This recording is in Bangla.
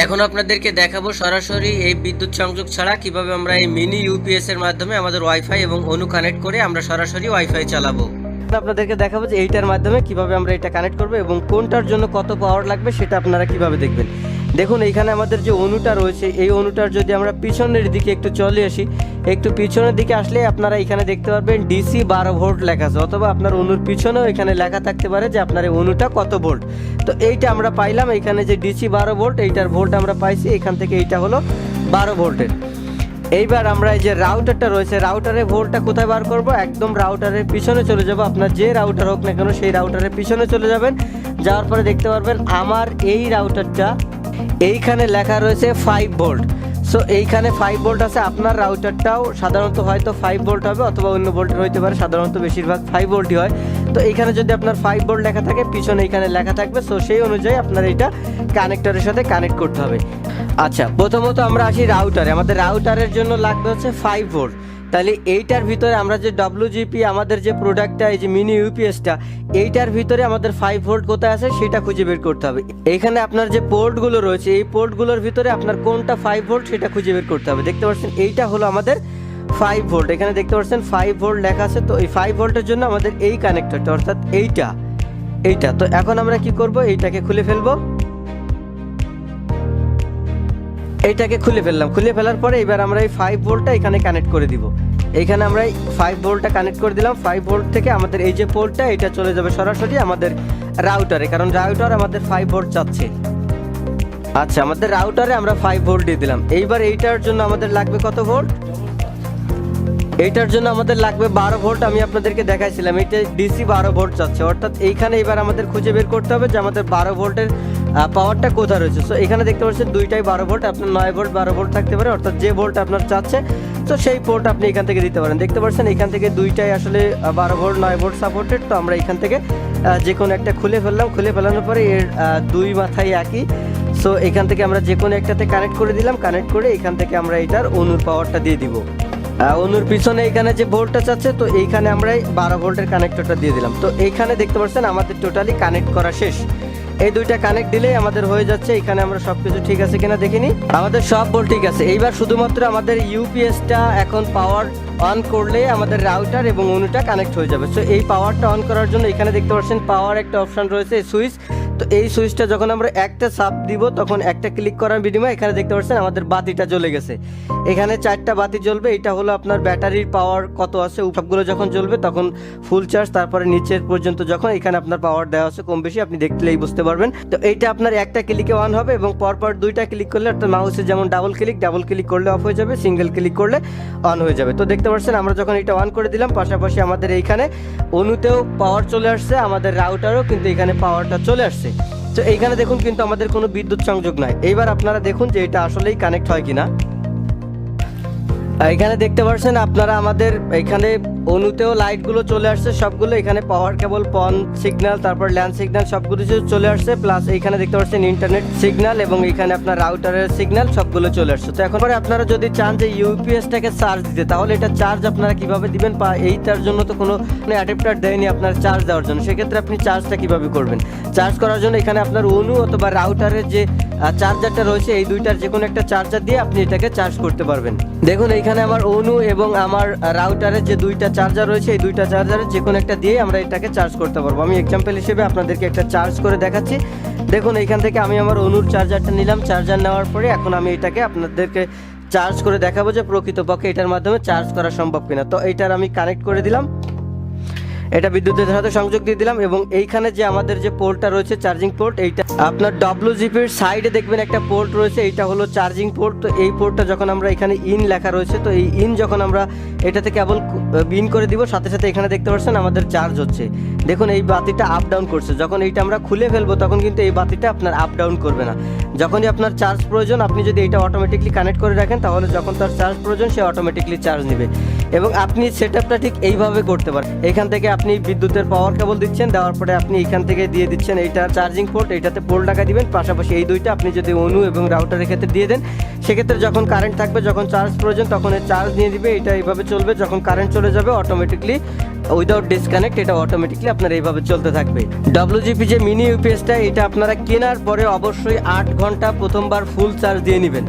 এখন আপনাদেরকে দেখাবো সরাসরি এই বিদ্যুৎ সংযোগ ছাড়া কীভাবে আমরা এই মিনি ইউপিএস এর মাধ্যমে আমাদের ওয়াইফাই এবং অনু কানেক্ট করে আমরা সরাসরি ওয়াইফাই চালাবো। আপনাদেরকে দেখাবো যে এইটার মাধ্যমে কীভাবে আমরা এটা কানেক্ট করব এবং কোনটার জন্য কত পাওয়ার লাগবে সেটা আপনারা কীভাবে দেখবেন। দেখুন, এইখানে আমাদের যে অনুটা রয়েছে, এই অনুটার যদি আমরা পিছনের দিকে একটু চলে আসি, একটু পিছনের দিকে আসলে আপনারা এখানে দেখতে পারবেন ডিসি বারো ভোল্ট লেখা আছে, অথবা আপনার অনুর পিছনেও এখানে লেখা থাকতে পারে যে আপনার এই অনুটা কত ভোল্ট। তো এইটা আমরা পাইলাম, এখানে যে ডিসি বারো ভোল্ট, এইটার ভোল্ট আমরা পাইছি, এখান থেকে এইটা হলো বারো ভোল্টের। এইবার আমরা এই যে রাউটারটা রয়েছে, রাউটারের ভোল্টটা কোথায় বার করব? একদম রাউটারের পিছনে চলে যাব, আপনার যে রাউটার হোক না কেন, সেই রাউটারের পিছনে চলে যাবেন। যাওয়ার পরে দেখতে পারবেন, আমার এই রাউটারটা এইখানে লেখা রয়েছে ফাইভ ভোল্ট সো এইখানে ফাইভ ভোল্ট আছে, আপনার রাউটারটাও সাধারণত হয়তো ফাইভ ভোল্ট হবে অথবা অন্য ভোল্টের হইতে পারে, সাধারণত বেশিরভাগ ফাইভ ভোল্টই হয়। তো এইখানে যদি আপনার ফাইভ ভোল্ট লেখা থাকে, পিছনে এইখানে লেখা থাকবে। সো সেই অনুযায়ী আপনার এইটা কানেক্টরের সাথে কানেক্ট করতে হবে। আচ্ছা প্রথমত আমরা আসি রাউটারে আমাদের রাউটারের জন্য লাগবে হচ্ছে ফাইভ ভোল্ট তাহলে এইটার ভিতরে আমরা যে ডব্লিউজিপি আমাদের যে প্রোডাক্টটা এই যে মিনি ইউপিএসটা এইটার ভিতরে আমাদের ফাইভ ভোল্ট কোথায় আছে সেটা খুঁজে বের করতে হবে। এখানে আপনার যে পোর্টগুলো রয়েছে, এই পোর্টগুলোর ভিতরে আপনার কোনটা ফাইভ ভোল্ট সেটা খুঁজে বের করতে হবে। দেখতে পাচ্ছেন, এইটা হলো আমাদের ফাইভ ভোল্ট এখানে দেখতে পাচ্ছেন ফাইভ ভোল্ট লেখা আছে, তো এই ফাইভ ভোল্টের জন্য আমাদের এই কানেক্টরটা অর্থাৎ এইটা এইটা। তো এখন আমরা কি করব? এইটাকে খুলে ফেলব। এইটাকে খুলে ফেললাম। খুলে ফেলার পরে এবার আমরা এই ফাইভ ভোল্টটা এখানে কানেক্ট করে দিব। এইখানে আমরা ফাইভ ভোল্টটা কানেক্ট করে দিলাম। ফাইভ ভোল্ট থেকে আমাদের এই যে পোর্টটা এটা চলে যাবে সরাসরি আমাদের রাউটারে কারণ রাউটার আমাদের ফাইভ ভোল্ট চাচ্ছে। আচ্ছা আমাদের রাউটারে আমরা ফাইভ ভোল্ট দিয়ে দিলাম। এইবার এইটার জন্য আমাদের লাগবে কত ভোল্ট এইটার জন্য আমাদের লাগবে বারো ভোল্ট, আমি আপনাদেরকে দেখাইছিলাম। এটা ডিসি বারো ভোল্ট চাচ্ছে। অর্থাৎ এইখানে এবার আমাদের খুঁজে বের করতে হবে যে আমাদের বারো ভোল্টের পাওয়ারটা কোথায় রয়েছে। সো এখানে দেখতে পাচ্ছেন দুইটাই বারো ভোল্ট, আপনার নয় ভোল্ট, বারো ভোল্ট থাকতে পারে। অর্থাৎ যে ভোল্ট আপনার চাচ্ছে, তো সেই পোর্ট আপনি এখান থেকে দিতে পারেন। দেখতে পাচ্ছেন এখান থেকে দুইটাই আসলে বারো ভোল্ট, নয় ভোল্ট সাপোর্টেড তো আমরা এখান থেকে যে কোনো একটা খুলে ফেললাম। খুলে ফেলানোর পরে এর দুই মাথায় একই। সো এখান থেকে আমরা যে কোনো একটাতে কানেক্ট করে দিলাম। কানেক্ট করে এখান থেকে আমরা এটার অনুর পাওয়ারটা দিয়ে দিব। অনুর পিছনে এখানে যে ভোল্টটা চাচ্ছে তো এইখানে আমরা বারো ভোল্টের কানেক্টরটা দিয়ে দিলাম। তো এইখানে দেখতে পাচ্ছেন, আমাদের টোটালি কানেক্ট করা শেষ। এই দুইটা কানেক্ট দিলেই আমাদের হয়ে যাচ্ছে এখানে আমরা সব কিছু ঠিক আছে কিনা দেখিনি আমাদের সব বল ঠিক আছে। এইবার শুধুমাত্র আমাদের ইউপিএসটা এখন পাওয়ার অন করলে আমাদের রাউটার এবং অনুটা কানেক্ট হয়ে যাবে। সো এই পাওয়ারটা অন করার জন্য এখানে দেখতে পাচ্ছেন পাওয়ার একটা অপশন রয়েছে সুইচ তো এই সুইচটা যখন আমরা একটা সাপ দিব, তখন একটা ক্লিক করার বিনিময়ে এখানে দেখতে পাচ্ছেন আমাদের বাতিটা জ্বলে গেছে। এখানে চারটা বাতি জ্বলবে, এটা হলো আপনার ব্যাটারির পাওয়ার কত আছে, সবগুলো যখন জ্বলবে তখন ফুল চার্জ তারপরে নিচের পর্যন্ত যখন এখানে আপনার পাওয়ার দেওয়া আছে কম বেশি, আপনি দেখলেই বুঝতে পারবেন। তো এইটা আপনার একটা ক্লিকে অন হবে এবং পরপর দুইটা ক্লিক করলে, অর্থাৎ মাউসে যেমন ডাবল ক্লিক ডাবল ক্লিক করলে অফ হয়ে যাবে সিঙ্গেল ক্লিক করলে অন হয়ে যাবে। তো দেখতে পাচ্ছেন আমরা যখন এটা অন করে দিলাম, পাশাপাশি আমাদের এইখানে অনুতেও পাওয়ার চলে আসছে, আমাদের রাউটারও কিন্তু এখানে পাওয়ারটা চলে আসছে। তো এইখানে দেখুন কিন্তু আমাদের কোনো বিদ্যুৎ সংযোগ নাই। এইবার আপনারা দেখুন যে এটা আসলেই কানেক্ট হয় কিনা। এখানে দেখতে পাচ্ছেন আপনারা আমাদের এখানে অনুতেও লাইটগুলো চলে আসছে, সবগুলো এখানে পাওয়ার কেবল পন সিগন্যাল তারপর ল্যান্ড সিগন্যাল সবগুলো চলে আসছে প্লাস এইখানে দেখতে পাচ্ছেন ইন্টারনেট সিগন্যাল এবং এখানে আপনার রাউটারের সিগন্যাল সবগুলো চলে আসছে। তো এখন পরে আপনারা যদি চান যে ইউপিএসটাকে চার্জ দিতে, তাহলে এটা চার্জ আপনারা কীভাবে দিবেন বা এইটার জন্য তো কোনো অ্যাডাপ্টার দেয়নি আপনার চার্জ দেওয়ার জন্য। সেক্ষেত্রে আপনি চার্জটা কীভাবে করবেন? চার্জ করার জন্য এখানে আপনার অনু অথবা রাউটারের যে চার্জারটা রয়েছে, এই দুইটার যে কোনো একটা চার্জার দিয়ে আপনি এটাকে চার্জ করতে পারবেন। দেখুন, এইখানে আমার অনু এবং আমার রাউটারের যে দুইটা চার্জার রয়েছে, এই দুইটা চার্জারের যে কোনো একটা দিয়ে আমরা এটাকে চার্জ করতে পারব। আমি এক্সাম্পল হিসেবে আপনাদেরকে একটা চার্জ করে দেখাচ্ছি। দেখুন, এইখান থেকে আমি আমার অনুর চার্জারটা নিলাম। চার্জার নেওয়ার পরে এখন আমি এটাকে আপনাদেরকে চার্জ করে দেখাবো যে প্রকৃতপক্ষে এটার মাধ্যমে চার্জ করা সম্ভব কিনা। তো এইটার আমি কানেক্ট করে দিলাম। এটা বিদ্যুতের সাথে সংযোগ দিয়ে দিলাম এবং এইখানে যে আমাদের যে পোর্টটা রয়েছে চার্জিং পোর্ট এইটা আপনার ডব্লিউজিপির সাইডে দেখবেন একটা পোর্ট রয়েছে, এইটা হলো চার্জিং পোর্ট তো এই পোর্টটা যখন আমরা এখানে ইন লেখা রয়েছে, তো এই ইন যখন আমরা এটাতে কেবল ইন করে দিব, সাথে সাথে এখানে দেখতে পাচ্ছেন আমাদের চার্জ হচ্ছে। দেখুন, এই বাতিটা আপ ডাউন করছে। যখন এইটা আমরা খুলে ফেলব, তখন কিন্তু এই বাতিটা আপনার আপ ডাউন করবে না। যখনই আপনার চার্জ প্রয়োজন, আপনি যদি এটা অটোমেটিকলি কানেক্ট করে রাখেন, তাহলে যখন তার চার্জ প্রয়োজন, সে অটোমেটিকলি চার্জ নেবে। এবং আপনি সেট ঠিক এইভাবে করতে পারেন। এখান থেকে আপনি বিদ্যুতের পাওয়ার কেবল দিচ্ছেন, দেওয়ার পরে আপনি এখান থেকে দিয়ে দিচ্ছেন এইটা চার্জিং পোর্ট এইটাতে পোল টাকা দিবেন। পাশাপাশি এই দুইটা আপনি যদি অনু এবং রাউটারের ক্ষেত্রে দিয়ে দেন, সেক্ষেত্রে যখন কারেন্ট থাকবে, যখন চার্জ প্রয়োজন, তখন চার্জ নিয়ে দিবে এটা এইভাবে চলবে। যখন কারেন্ট চলে যাবে অটোমেটিকলি উইদাউট ডিসকানেক্ট এটা অটোমেটিকলি আপনার এইভাবে চলতে থাকবে। ডব্লিউজিপি যে মিনি ইউপিএসটা এটা আপনারা কেনার পরে অবশ্যই আট ঘণ্টা প্রথমবার ফুল চার্জ দিয়ে নেবেন।